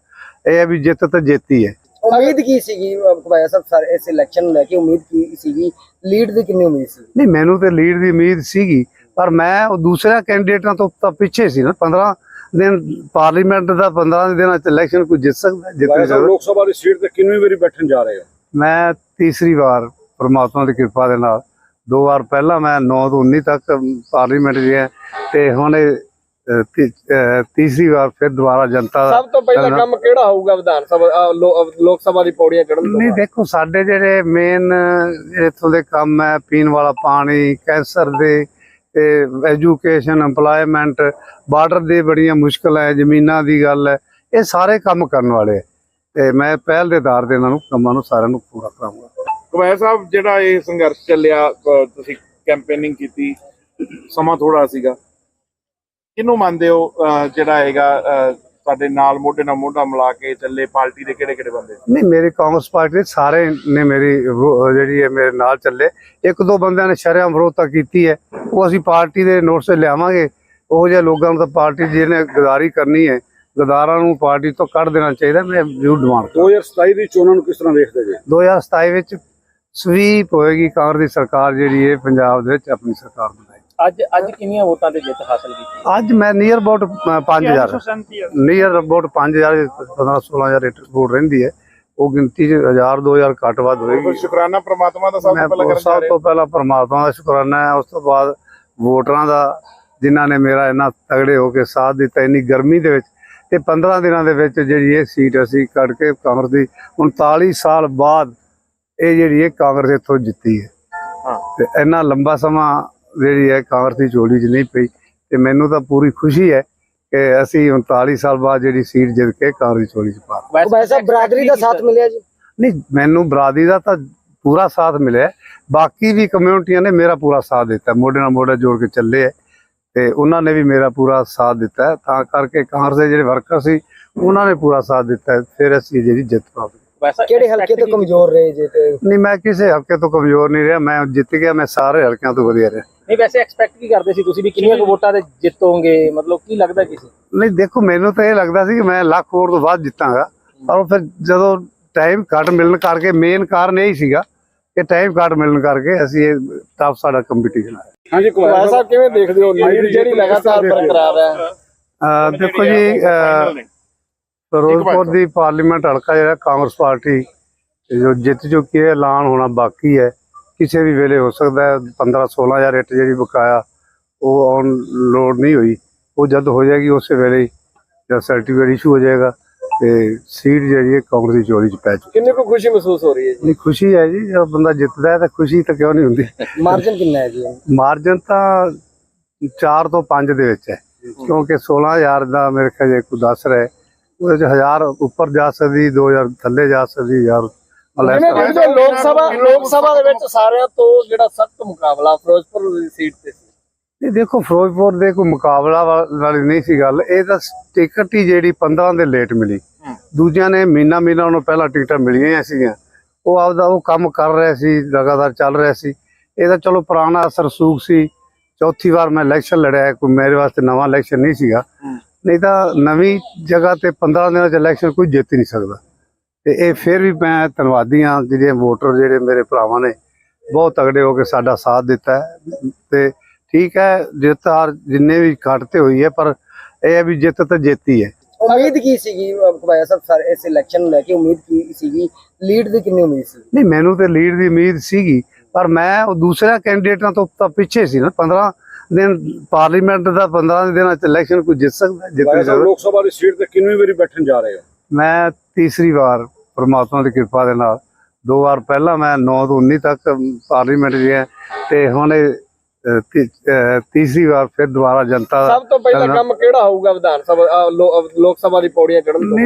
ਇਹ ਹੈ ਵੀ ਜਿੱਤ ਤਾਂ ਜਿੱਤੀ ਹੈ ਉਮੀਦ ਕੀ ਸੀਗੀ ਭਾਈ ਸਾਹਿਬ ਸਰ ਇਸ ਇਲੈਕਸ਼ਨ ਨੂੰ ਲੈ ਕੇ ਉਮੀਦ ਕੀ ਸੀਗੀ? ਲੀਡ ਦੀ ਕਿੰਨੀ ਉਮੀਦ ਸੀ? ਨਹੀਂ ਮੈਨੂੰ ਤੇ ਲੀਡ ਦੀ ਉਮੀਦ ਸੀਗੀ ਪਰ ਮੈਂ ਉਹ ਦੂਸਰਿਆਂ ਕੈਂਡੀਡੇਟਾਂ ਤੋਂ ਤਾਂ ਪਿੱਛੇ ਸੀ ਨਾ 15 ਦਿਨ ਪਾਰਲੀਮੈਂਟ ਦਾ 15 ਦਿਨਾਂ ਚ ਇਲੈਕਸ਼ਨ ਕੋਈ ਜਿੱਤ ਸਕਦਾ ਜਿੱਤ ਸਕਦਾ ਲੋਕ ਸਭਾ ਦੀ ਸੀਟ ਤੇ ਕਿੰਨੀ ਵਾਰੀ ਬੈਠਣ ਜਾ ਰਹੇ ਹੋ ਮੈਂ ਤੀਸਰੀ ਵਾਰ ਪ੍ਰਮਾਤਮਾ ਦੀ ਕਿਰਪਾ ਦੇ ਨਾਲ ਦੋ ਵਾਰ ਪਹਿਲਾਂ ਮੈਂ 9 ਤੋਂ 19 ਤੱਕ ਪਾਰਲੀਮੈਂਟ ਗਿਆ ਤੇ ਹੁਣ ਤੀਸਰੀ ਵਾਰ ਫਿਰ ਦੁਬਾਰਾ ਜਨਤਾ ਦਾ ਸਭ ਤੋਂ ਪਹਿਲਾ ਕੰਮ ਕਿਹੜਾ ਹੋਊਗਾ ਵਿਧਾਨ ਸਭਾ ਲੋਕ ਸਭਾ ਦੀ ਪੌੜੀਆਂ ਚੜ੍ਹਨ ਤੋਂ ਨਹੀਂ? ਦੇਖੋ ਸਾਡੇ ਜਿਹੜੇ ਮੇਨ ਇੱਥੋਂ ਦੇ ਕੰਮ ਹੈ ਪੀਣ ਵਾਲਾ ਪਾਣੀ ਕੈਂਸਰ ਦੇ ਤੇ ਐਜੂਕੇਸ਼ਨ EMPLOYMENT ਬਾਰਡਰ ਦੀ ਬੜੀਆਂ ਮੁਸ਼ਕਲਾਂ ਹੈ, ਜ਼ਮੀਨਾਂ ਦੀ ਗੱਲ ਹੈ, ਇਹ ਸਾਰੇ ਕੰਮ ਕਰਨ ਵਾਲੇ ਹੈ। ਤੇ ਮੈਂ ਪਹਿਲ ਦੇ ਆਧਾਰ ਤੇ ਇਹਨਾਂ ਨੂੰ ਕੰਮਾਂ ਨੂੰ ਸਾਰਿਆਂ ਨੂੰ ਪੂਰਾ ਕਰਾਂਗਾ ਕਵੈਰ ਸਾਹਿਬ, ਜਿਹੜਾ ਇਹ ਸੰਘਰਸ਼ ਚੱਲਿਆ ਤੁਸੀਂ ਕੈਂਪੇਨਿੰਗ ਕੀਤੀ, ਸਮਾਂ ਥੋੜਾ ਸੀਗਾ। ਕਿਹਨੂੰ ਮੰਨਦੇ ਹੋ ਜਿਹੜਾ ਹੈਗਾ ਸਾਡੇ ਨਾਲ ਮੋਢੇ ਨਾਲ ਮੋਢਾ ਮਿਲਾ ਕੇ ਚੱਲੇ ਪਾਰਟੀ ਦੇ ਕਿਹੜੇ ਕਿਹੜੇ ਬੰਦੇ? ਨਹੀਂ ਮੇਰੀ ਕਾਂਗਰਸ ਪਾਰਟੀ ਦੇ ਸਾਰੇ ਨੇ ਮੇਰੀ ਜਿਹੜੀ ਹੈ ਮੇਰੇ ਨਾਲ ਚੱਲੇ। ਇੱਕ ਦੋ ਬੰਦਿਆਂ ਨੇ ਸ਼ਰਮ ਵਿਰੋਧਤਾ ਕੀਤੀ ਹੈ। ਉਹ ਅਸੀਂ ਪਾਰਟੀ ਦੇ ਨੋਟਿਸ ਤੇ ਲਿਆਵਾਂਗੇ। ਉਹ ਜਿਹੇ ਲੋਕਾਂ ਨੂੰ ਤਾਂ ਪਾਰਟੀ ਜਿਹਨੇ ਗਦਾਰੀ ਕਰਨੀ ਹੈ ਗਦਾਰਾਂ ਨੂੰ ਪਾਰਟੀ ਤੋਂ ਕੱਢ ਦੇਣਾ ਚਾਹੀਦਾ ਮੈਂ ਜ਼ਰੂਰ ਡਿਮਾਂਡ 2027 ਦੀ ਚੋਣਾਂ ਨੂੰ ਕਿਸ ਤਰ੍ਹਾਂ ਵੇਖਦੇ ਜੀ? 2027 ਵਿੱਚ ਸਵੀਪ ਹੋਏਗੀ ਕਾਂਗਰਸ ਦੀ ਸਰਕਾਰ ਜਿਹੜੀ ਹੈ ਪੰਜਾਬ ਦੇ ਵਿੱਚ ਆਪਣੀ ਸਰਕਾਰ ਅੱਜ ਅੱਜ ਕਿੰਨੀਆਂ ਵੋਟਾਂ ਤੇ ਜਿੱਤ ਹਾਸਲ ਕੀਤੀ? ਅੱਜ ਮੈਂ near about 5000 near about 5000 15 16000 rate vote ਰਹਿੰਦੀ ਹੈ। ਉਹ ਗਿਣਤੀ 'ਚ 1000 2000 ਘੱਟ ਵੱਧ ਹੋਏਗੀ। ਸ਼ੁਕਰਾਨਾ ਪ੍ਰਮਾਤਮਾ ਦਾ ਸਭ ਤੋਂ ਪਹਿਲਾਂ ਕਰਨ ਸਭ ਤੋਂ ਪਹਿਲਾਂ ਪਰਮਾਤਮਾ ਦਾ ਸ਼ੁਕਰਾਨਾ ਹੈ। ਉਸ ਤੋਂ ਬਾਅਦ ਵੋਟਰਾਂ ਦਾ ਜਿਨ੍ਹਾਂ ਨੇ ਮੇਰਾ ਇੰਨਾ ਤਗੜੇ ਹੋ ਕੇ ਸਾਥ ਦਿੱਤਾ ਇੰਨੀ ਗਰਮੀ ਦੇ ਵਿੱਚ ਤੇ 15 ਦਿਨਾਂ ਦੇ ਵਿੱਚ ਜਿਹੜੀ ਇਹ ਸੀਟ ਅਸੀਂ ਕੱਢ ਕੇ ਕਾਂਗਰਸ ਦੀ 39 ਸਾਲ ਬਾਅਦ ਇਹ ਜਿਹੜੀ ਇਹ ਕਾਂਗਰਸ ਇੱਥੋਂ ਜਿੱਤੀ ਹੈ। ਹਾਂ। ਤੇ ਇੰਨਾ ਲੰਬਾ ਸਮਾਂ ਜਿਹੜੀ ਹੈ ਕਾਂਗਰਸ ਦੀ ਝੋਲੀ 'ਚ ਨਹੀਂ ਪਈ ਤੇ ਮੈਨੂੰ ਤਾਂ ਪੂਰੀ ਖੁਸ਼ੀ ਹੈ ਕਿ ਅਸੀਂ 39 ਸਾਲ ਬਾਅਦ ਜਿਹੜੀ ਸੀਟ ਜਿੱਤ ਕੇ ਕਾਂਗਰਸ ਦੀ ਝੋਲੀ 'ਚ ਪਾ ਦਿੱਤੀ। ਭਾਈ ਸਾਹਿਬ ਬਰਾਦਰੀ ਦਾ ਸਾਥ ਮਿਲਿਆ ਜੀ ਨਹੀਂ ਮੈਨੂੰ ਬਰਾਦਰੀ ਦਾ ਤਾਂ ਪੂਰਾ ਸਾਥ ਮਿਲਿਆ। ਬਾਕੀ ਵੀ ਕਮਿਊਨਿਟੀਆਂ ਨੇ ਮੇਰਾ ਪੂਰਾ ਸਾਥ ਦਿੱਤਾ। ਮੋਢੇ ਨਾਲ ਮੋਢਾ ਜੋੜ ਕੇ ਚੱਲੇ ਹੈ ਤੇ ਉਹਨਾਂ ਨੇ ਵੀ ਮੇਰਾ ਪੂਰਾ ਸਾਥ ਦਿੱਤਾ। ਤਾਂ ਕਰਕੇ ਕਾਂਗਰਸ ਦੇ ਜਿਹੜੇ ਵਰਕਰ ਸੀ ਉਹਨਾਂ ਨੇ ਪੂਰਾ ਸਾਥ ਦਿੱਤਾ। ਫਿਰ ਅਸੀਂ ਜਿਹੜੀ ਜਿੱਤ ਪ੍ਰਾਪਤ ਕੀਤੀ। ਵੈਸਾ ਕਿਹੜੇ ਹਲਕੇ ਤੋਂ ਕਮਜ਼ੋਰ ਰਹੇ ਜੇ ਤੇ? ਨਹੀਂ ਮੈਂ ਕਿਸੇ ਹਲਕੇ ਤੋਂ ਕਮਜ਼ੋਰ ਨਹੀਂ ਰਿਹਾ ਮੈਂ ਜਿੱਤ ਗਿਆ ਮੈਂ ਸਾਰੇ ਹਲਕਿਆਂ ਤੋਂ ਵਧੀਆ ਰਿਹਾ। ਨਹੀਂ ਵੈਸੇ ਐਕਸਪੈਕਟ ਕੀ ਕਰਦੇ ਸੀ ਤੁਸੀਂ ਵੀ? ਕਿੰਨੀਆਂ ਕੁ ਵੋਟਾਂ ਤੇ ਜਿੱਤੋਗੇ? ਮਤਲਬ ਕੀ ਲੱਗਦਾ ਕਿਸੇ ਨਹੀਂ ਦੇਖੋ ਮੈਨੂੰ ਤਾਂ ਇਹ ਲੱਗਦਾ ਸੀ ਕਿ ਮੈਂ ਲੱਖ ਵੋਟ ਤੋਂ ਬਾਅਦ ਜਿੱਤਾਂਗਾ। ਪਰ ਫਿਰ ਜਦੋਂ ਟਾਈਮ ਘੱਟ ਮਿਲਣ ਕਰਕੇ ਮੇਨ ਕਾਰਨ ਇਹ ਹੀ ਸੀਗਾ ਕਿ ਟਾਈਮ ਘੱਟ ਮਿਲਣ ਕਰਕੇ ਅਸੀਂ ਇਹ ਟਫ ਸਾਡਾ ਕੰਪੀਟੀਸ਼ਨ ਹੈ ਹਾਂਜੀ ਭਾਈ ਸਾਹਿਬ ਕਿਵੇਂ ਦੇਖਦੇ ਹੋ? ਜਿਹੜੀ ਲਗਾਤਾਰ ਬਰਕਰਾਰ ਹੈ। ਦੇਖੋ ਜੀ ਫਿਰੋਜ਼ਪੁਰ ਦੀ ਪਾਰਲੀਮੈਂਟ ਹਲਕਾ ਜਿਹੜਾ ਕਾਂਗਰਸ ਪਾਰਟੀ ਜੋ ਜਿੱਤ ਚੁੱਕੀ ਹੈ ਐਲਾਨ ਹੋਣਾ ਬਾਕੀ ਹੈ। ਕਿਸੇ ਵੀ ਵੇਲੇ ਹੋ ਸਕਦਾ ਹੈ 15 16000 ਰੇਟ ਜਿਹੜੀ ਬਕਾਇਆ ਉਹ ਆਨ ਲੋਡ ਨਹੀਂ ਹੋਈ। ਉਹ ਜਦ ਹੋ ਜਾਏਗੀ ਉਸੇ ਵੇਲੇ ਜਦ ਸਰਟੀਫਿਕੇਟ ਇਸ਼ੂ ਹੋ ਜਾਏਗਾ ਤੇ ਸੀਟ ਜਿਹੜੀ ਹੈ ਕਾਂਗਰਸ ਦੀ ਚੋਰੀ ਚ ਪੈ ਚੁੱਕੀ ਕਿੰਨੀ ਕੁ ਖੁਸ਼ੀ ਮਹਿਸੂਸ ਹੋ ਰਹੀ ਹੈ ਜੀ? ਨਹੀਂ ਖੁਸ਼ੀ ਹੈ ਜੀ ਜਦੋਂ ਬੰਦਾ ਜਿੱਤਦਾ ਹੈ ਤਾਂ ਖੁਸ਼ੀ ਤਾਂ ਕਿਉਂ ਨਹੀਂ ਹੁੰਦੀ? ਮਾਰਜਨ ਕਿੰਨਾ ਹੈ ਜੀ? ਮਾਰਜਨ ਤਾਂ 4 ਤੋਂ 5 ਦੇ ਵਿੱਚ ਹੈ। ਕਿਉਂਕਿ 16000 ਦਾ ਮੇਰੇ ਖਿਆਲ ਜੇ ਕੋਈ ਦੱਸ ਰਿਹਾ ਹੈ, ਉਹਦੇ ਚ 1000 ਉੱਪਰ ਜਾ ਸਕਦੀ 2000 ਥੱਲੇ ਜਾ ਸਕਦੀ ਯਾਰ ਜਿਵੇਂ ਹੋ ਲੋਕ ਸਭਾ ਲੋਕ ਸਭਾ ਦੇ ਵਿੱਚ ਸਾਰਿਆਂ ਤੋਂ ਜਿਹੜਾ ਸਖਤ ਮੁਕਾਬਲਾ ਫਿਰੋਜ਼ਪੁਰ ਦੀ ਸੀਟ ਤੇ ਸੀ। ਇਹ ਦੇਖੋ ਫਿਰੋਜ਼ਪੁਰ ਦੇ ਕੋਈ ਮੁਕਾਬਲਾ ਵਾਲੀ ਨਹੀਂ ਸੀ ਗੱਲ। ਇਹ ਤਾਂ ਟਿਕਟ ਹੀ ਜਿਹੜੀ 15 ਦੇ ਲੇਟ ਮਿਲੀ। ਦੂਜਿਆਂ ਨੇ ਮਹੀਨਾ ਮਹੀਨਾ ਉਹਨੂੰ ਪਹਿਲਾਂ ਟਿਕਟਾਂ ਮਿਲੀਆਂ ਸੀਗੀਆਂ। ਉਹ ਆਪਦਾ ਉਹ ਕੰਮ ਕਰ ਰਿਹਾ ਸੀ ਲਗਾਤਾਰ ਚੱਲ ਰਿਹਾ ਸੀ। ਇਹ ਤਾਂ ਚਲੋ ਪੁਰਾਣਾ ਅਸਰ ਸੂਖ ਸੀ। ਚੌਥੀ ਵਾਰ ਮੈਂ ਇਲੈਕਸ਼ਨ ਲੜਿਆ ਕੋਈ ਮੇਰੇ ਵਾਸਤੇ ਨਵਾਂ ਇਲੈਕਸ਼ਨ ਨਹੀਂ ਸੀਗਾ। ਨਹੀਂ ਤਾਂ ਨਵੀਂ ਜਗ੍ਹਾ ਤੇ 15 ਦਿਨਾਂ ਚ ਇਲੈਕਸ਼ਨ ਕੋਈ ਜਿੱਤ ਨਹੀਂ ਸਕਦਾ। ਤੇ ਇਹ ਫਿਰ ਵੀ ਮੈਂ ਧੰਨਵਾਦੀ ਹਾਂ ਜਿਹੜੇ ਵੋਟਰ ਜਿਹੜੇ ਮੇਰੇ ਭਰਾਵਾਂ ਨੇ ਬਹੁਤ ਤਗੜੇ ਹੋ ਕੇ ਸਾਡਾ ਸਾਥ ਦਿੱਤਾ ਤੇ ਠੀਕ ਹੈ ਜਿੱਤ ਹਾਰ ਜਿੰਨੇ ਵੀ ਘੱਟ ਤੇ ਹੋਈ ਹੈ ਪਰ ਇਹ ਹੈ ਵੀ ਜਿੱਤ ਤਾਂ ਜਿੱਤੀ ਹੈ। ਉਮੀਦ ਕੀ ਸੀਗੀ ਭਾਈ ਸਾਹਿਬ ਸਰ ਇਸ ਇਲੈਕਸ਼ਨ ਨੂੰ ਲੈ ਕੇ ਉਮੀਦ ਕੀ ਸੀਗੀ? ਲੀਡ ਦੀ ਕਿੰਨੀ ਉਮੀਦ ਸੀ? ਨਹੀਂ ਮੈਨੂੰ ਤੇ ਲੀਡ ਦੀ ਉਮੀਦ ਸੀਗੀ ਪਰ ਮੈਂ ਉਹ ਦੂਸਰਿਆਂ ਕੈਂਡੀਡੇਟਾਂ ਤੋਂ ਤਾਂ ਪਿੱਛੇ ਸੀ ਨਾ 15 ਦਿਨ ਪਾਰਲੀਮੈਂਟ ਦਾ 15 ਦਿਨਾਂ ਚ ਇਲੈਕਸ਼ਨ ਕੋਈ ਜਿੱਤ ਸਕਦਾ ਜਿੱਤ ਨਹੀਂ ਸਕਦਾ ਲੋਕ ਸਭਾ ਦੀ ਸੀਟ ਤੇ ਕਿੰਨੀ ਵਾਰੀ ਬੈਠਣ ਜਾ ਰਹੇ ਹੋ ਮੈਂ ਤੀਸਰੀ ਵਾਰ ਪ੍ਰਮਾਤਮਾ ਦੀ ਕਿਰਪਾ ਦੇ ਨਾਲ ਦੋ ਵਾਰ ਪਹਿਲਾਂ ਮੈਂ 9 ਤੋਂ 19 ਤੱਕ ਪਾਰਲੀਮੈਂਟ ਗਿਆ ਤੇ ਹੁਣ ਤੀਸਰੀ ਵਾਰ ਫਿਰ ਦੁਬਾਰਾ ਜਨਤਾ ਸਭ ਤੋਂ ਪਹਿਲਾ ਕੰਮ ਕਿਹੜਾ ਹੋਊਗਾ ਵਿਧਾਨ ਸਭਾ ਲੋਕ ਸਭਾ ਦੀ ਪੌੜੀਆਂ ਚੜ੍ਹਨ ਤੋਂ?